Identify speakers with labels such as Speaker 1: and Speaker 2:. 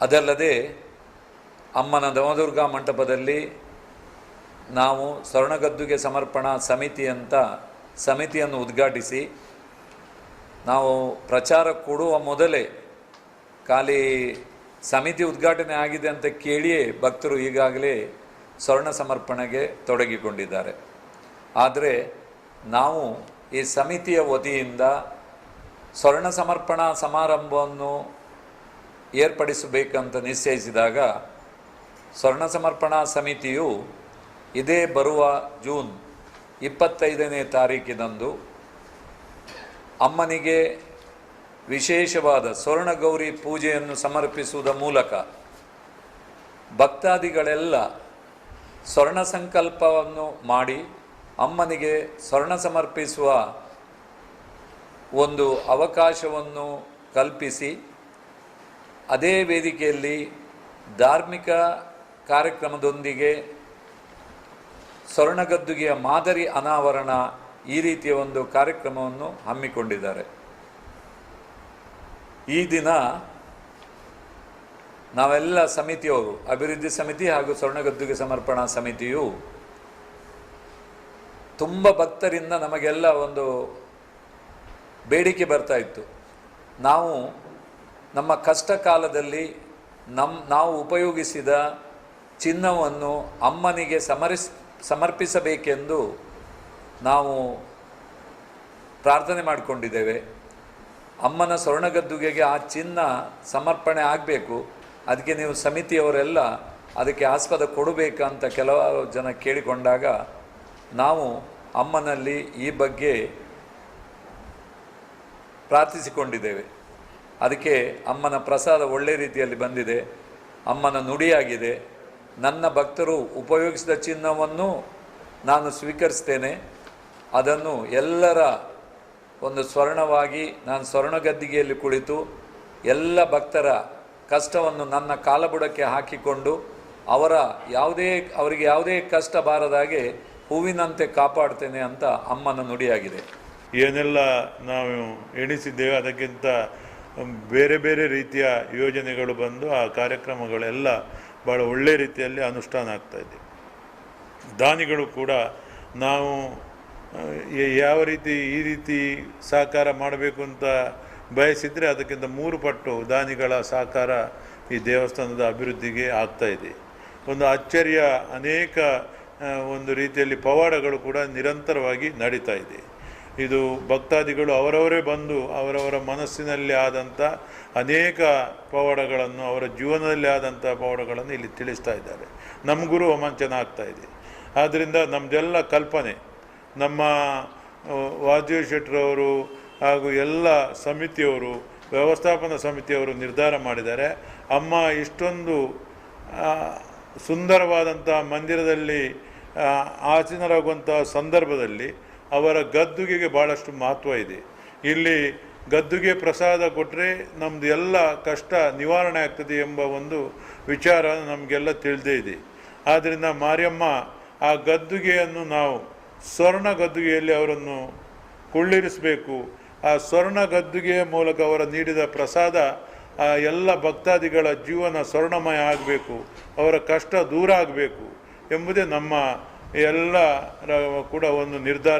Speaker 1: ಅದಲ್ಲದೆ ಅಮ್ಮನ ನವದುರ್ಗಾ ಮಂಟಪದಲ್ಲಿ ನಾವು ಸ್ವರ್ಣಗದ್ದುಗೆ ಸಮರ್ಪಣಾ ಸಮಿತಿ ಅಂತ ಸಮಿತಿಯನ್ನು ಉದ್ಘಾಟಿಸಿ ನಾವು ಪ್ರಚಾರ ಕೊಡುವ ಮೊದಲೇ ಖಾಲಿ ಸಮಿತಿ ಉದ್ಘಾಟನೆ ಆಗಿದೆ ಅಂತ ಕೇಳಿಯೇ ಭಕ್ತರು ಈಗಾಗಲೇ ಸ್ವರ್ಣ ಸಮರ್ಪಣೆಗೆ ತೊಡಗಿಕೊಂಡಿದ್ದಾರೆ. ಆದರೆ ನಾವು ಈ ಸಮಿತಿಯ ವತಿಯಿಂದ ಸ್ವರ್ಣ ಸಮರ್ಪಣಾ ಸಮಾರಂಭವನ್ನು ಏರ್ಪಡಿಸಬೇಕಂತ ನಿಶ್ಚಯಿಸಿದಾಗ ಸ್ವರ್ಣ ಸಮರ್ಪಣಾ ಸಮಿತಿಯು ಇದೇ ಬರುವ ಜೂನ್ ಇಪ್ಪತ್ತೈದನೇ ತಾರೀಕಿನಂದು ಅಮ್ಮನಿಗೆ ವಿಶೇಷವಾದ ಸ್ವರ್ಣಗೌರಿ ಪೂಜೆಯನ್ನು ಸಮರ್ಪಿಸುವುದರ ಮೂಲಕ ಭಕ್ತಾದಿಗಳೆಲ್ಲ ಸ್ವರ್ಣ ಸಂಕಲ್ಪವನ್ನು ಮಾಡಿ ಅಮ್ಮನಿಗೆ ಸ್ವರ್ಣ ಸಮರ್ಪಿಸುವ ಒಂದು ಅವಕಾಶವನ್ನು ಕಲ್ಪಿಸಿ ಅದೇ ವೇದಿಕೆಯಲ್ಲಿ ಧಾರ್ಮಿಕ ಕಾರ್ಯಕ್ರಮದೊಂದಿಗೆ ಸ್ವರ್ಣಗದ್ದುಗೆಯ ಮಾದರಿ ಅನಾವರಣ ಈ ರೀತಿಯ ಒಂದು ಕಾರ್ಯಕ್ರಮವನ್ನು ಹಮ್ಮಿಕೊಂಡಿದ್ದಾರೆ. ಈ ದಿನ ನಾವೆಲ್ಲ ಸಮಿತಿಯವರು, ಅಭಿವೃದ್ಧಿ ಸಮಿತಿ ಹಾಗೂ ಸ್ವರ್ಣಗದ್ದುಗೆ ಸಮರ್ಪಣಾ ಸಮಿತಿಯು ತುಂಬ ಭಕ್ತರಿಂದ ನಮಗೆಲ್ಲ ಒಂದು ಬೇಡಿಕೆ ಬರ್ತಾ ಇತ್ತು. ನಾವು ನಮ್ಮ ಕಷ್ಟ ಕಾಲದಲ್ಲಿ ನಮ್ಮ ನಾವು ಉಪಯೋಗಿಸಿದ ಚಿನ್ನವನ್ನು ಅಮ್ಮನಿಗೆ ಸಮರಿಸ್, ಸಮರ್ಪಿಸಬೇಕೆಂದು ನಾವು ಪ್ರಾರ್ಥನೆ ಮಾಡಿಕೊಂಡಿದ್ದೇವೆ. ಅಮ್ಮನ ಸ್ವರ್ಣಗದ್ದುಗೆಗೆ ಆ ಚಿನ್ನ ಸಮರ್ಪಣೆ ಆಗಬೇಕು. ಅದಕ್ಕೆ ನೀವು ಸಮಿತಿಯವರೆಲ್ಲ ಅದಕ್ಕೆ ಆಸ್ಪದ ಕೊಡಬೇಕಂತ ಕೆಲವಾರು ಜನ ಕೇಳಿಕೊಂಡಾಗ ನಾವು ಅಮ್ಮನಲ್ಲಿ ಈ ಬಗ್ಗೆ ಪ್ರಾರ್ಥಿಸಿಕೊಂಡಿದ್ದೇವೆ. ಅದಕ್ಕೆ ಅಮ್ಮನ ಪ್ರಸಾದ ಒಳ್ಳೆ ರೀತಿಯಲ್ಲಿ ಬಂದಿದೆ, ಅಮ್ಮನ ನುಡಿಯಾಗಿದೆ. ನನ್ನ ಭಕ್ತರು ಉಪಯೋಗಿಸಿದ ಚಿನ್ನವನ್ನು ನಾನು ಸ್ವೀಕರಿಸ್ತೇನೆ. ಅದನ್ನು ಎಲ್ಲರ ಒಂದು ಸ್ವರ್ಣವಾಗಿ ನಾನು ಸ್ವರ್ಣಗದ್ದಿಗೆಯಲ್ಲಿ ಕುಳಿತು ಎಲ್ಲ ಭಕ್ತರ ಕಷ್ಟವನ್ನು ನನ್ನ ಕಾಲಬುಡಕ್ಕೆ ಹಾಕಿಕೊಂಡು ಅವರ ಯಾವುದೇ, ಅವರಿಗೆ ಯಾವುದೇ ಕಷ್ಟ ಬಾರದಾಗೆ ಹೂವಿನಂತೆ ಕಾಪಾಡ್ತೇನೆ ಅಂತ ಅಮ್ಮನ ನುಡಿಯಾಗಿದೆ.
Speaker 2: ಏನೆಲ್ಲ ನಾವು ಎಣಿಸಿದ್ದೇವೆ ಅದಕ್ಕಿಂತ ಬೇರೆ ಬೇರೆ ರೀತಿಯ ಯೋಜನೆಗಳು ಬಂದು ಆ ಕಾರ್ಯಕ್ರಮಗಳೆಲ್ಲ ಭಾಳ ಒಳ್ಳೆ ರೀತಿಯಲ್ಲಿ ಅನುಷ್ಠಾನ ಆಗ್ತಾ ಇದೆ. ದಾನಿಗಳು ಕೂಡ ನಾವು ಯಾವ ರೀತಿ ಈ ರೀತಿ ಸಹಕಾರ ಮಾಡಬೇಕು ಅಂತ ಬಯಸಿದರೆ ಅದಕ್ಕಿಂತ ಮೂರು ಪಟ್ಟು ದಾನಿಗಳ ಸಹಕಾರ ಈ ದೇವಸ್ಥಾನದ ಅಭಿವೃದ್ಧಿಗೆ ಆಗ್ತಾ ಇದೆ. ಒಂದು ಅಚ್ಚರಿಯ ಅನೇಕ ಒಂದು ರೀತಿಯಲ್ಲಿ ಪವಾಡಗಳು ಕೂಡ ನಿರಂತರವಾಗಿ ನಡೀತಾ ಇದೆ. ಇದು ಭಕ್ತಾದಿಗಳು ಅವರವರೇ ಬಂದು ಅವರವರ ಮನಸ್ಸಿನಲ್ಲಿ ಆದಂಥ ಅನೇಕ ಪವಾಡಗಳನ್ನು, ಅವರ ಜೀವನದಲ್ಲಿ ಆದಂಥ ಪವಾಡಗಳನ್ನು ಇಲ್ಲಿ ತಿಳಿಸ್ತಾ ಇದ್ದಾರೆ. ಗುರು ರೋಮಾಂಚನ ಆಗ್ತಾ ಇದೆ. ಆದ್ದರಿಂದ ನಮ್ಮದೆಲ್ಲ ಕಲ್ಪನೆ, ನಮ್ಮ ವಾಜೀವ್ ಶೆಟ್ಟರವರು ಹಾಗೂ ಎಲ್ಲ ಸಮಿತಿಯವರು, ವ್ಯವಸ್ಥಾಪನಾ ಸಮಿತಿಯವರು ನಿರ್ಧಾರ ಮಾಡಿದ್ದಾರೆ. ಅಮ್ಮ, ಇಷ್ಟೊಂದು ಸುಂದರವಾದಂಥ ಮಂದಿರದಲ್ಲಿ ಆಸೀನರಾಗುವಂಥ ಸಂದರ್ಭದಲ್ಲಿ ಅವರ ಗದ್ದುಗೆಗೆ ಭಾಳಷ್ಟು ಮಹತ್ವ ಇದೆ. ಇಲ್ಲಿ ಗದ್ದುಗೆ ಪ್ರಸಾದ ಕೊಟ್ಟರೆ ನಮ್ಮದು ಎಲ್ಲ ಕಷ್ಟ ನಿವಾರಣೆ ಆಗ್ತದೆ ಎಂಬ ಒಂದು ವಿಚಾರ ನಮಗೆಲ್ಲ ತಿಳಿದೇ ಇದೆ. ಆದ್ದರಿಂದ ಮಾರಿಯಮ್ಮ, ಆ ಗದ್ದುಗೆಯನ್ನು ನಾವು ಸ್ವರ್ಣ ಗದ್ದುಗೆಯಲ್ಲಿ ಅವರನ್ನು ಕುಳ್ಳಿರಿಸಬೇಕು. ಆ ಸ್ವರ್ಣ ಗದ್ದುಗೆಯ ಮೂಲಕ ಅವರ ನೀಡಿದ ಪ್ರಸಾದ, ಆ ಎಲ್ಲ ಭಕ್ತಾದಿಗಳ ಜೀವನ ಸ್ವರ್ಣಮಯ ಆಗಬೇಕು, ಅವರ ಕಷ್ಟ ದೂರ ಆಗಬೇಕು ಎಂಬುದೇ ನಮ್ಮ ಎಲ್ಲ ಕೂಡ ಒಂದು ನಿರ್ಧಾರ.